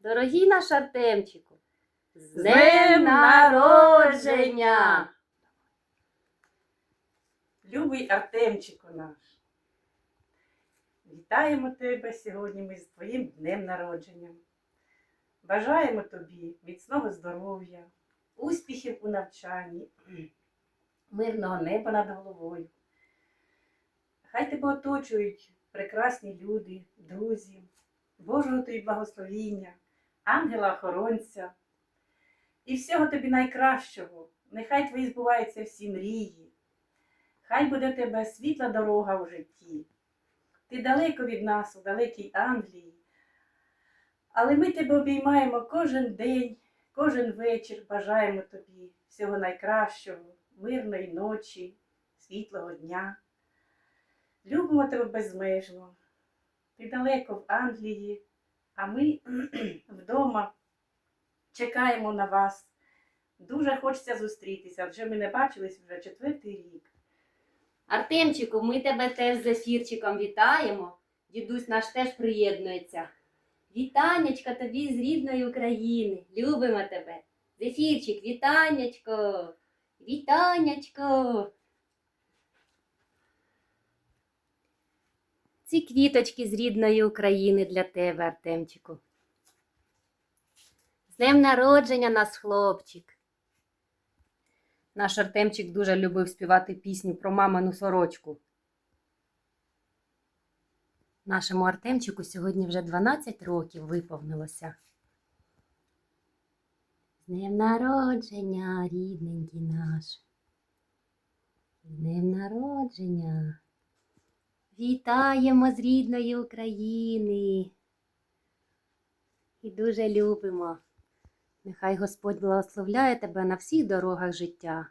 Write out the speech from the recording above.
Дорогий наш Артемчику, з днем народження! Любий Артемчику наш. Вітаємо тебе сьогодні ми з твоїм днем народження. Бажаємо тобі міцного здоров'я, успіхів у навчанні, мирного неба над головою. Хай тебе оточують прекрасні люди, друзі, Божого тобі благословіння, ангела-охоронця і всього тобі найкращого. Нехай твої збуваються всі мрії. Хай буде в тебе світла дорога у житті. Ти далеко від нас, у далекій Англії. Але ми тебе обіймаємо кожен день, кожен вечір. Бажаємо тобі всього найкращого, мирної ночі, світлого дня. Любимо тебе безмежно. Ти далеко в Англії, а ми вдома чекаємо на вас. Дуже хочеться зустрітися, адже ми не бачились вже четвертий рік. Артемчику, ми тебе теж з ефірчиком вітаємо. Дідусь наш теж приєднується. Вітаннячка тобі з рідної України. Любимо тебе. Зефірчик, вітаннячко. Вітаннячко. Ці квіточки з рідної України для тебе, Артемчику. З днем народження нас, хлопчик. Наш Артемчик дуже любив співати пісню про мамину сорочку. Нашому Артемчику сьогодні вже 12 років виповнилося. З днем народження, рідненький наш. З днем народження. Вітаємо з рідної України. І дуже любимо. Нехай Господь благословляє тебе на всіх дорогах життя.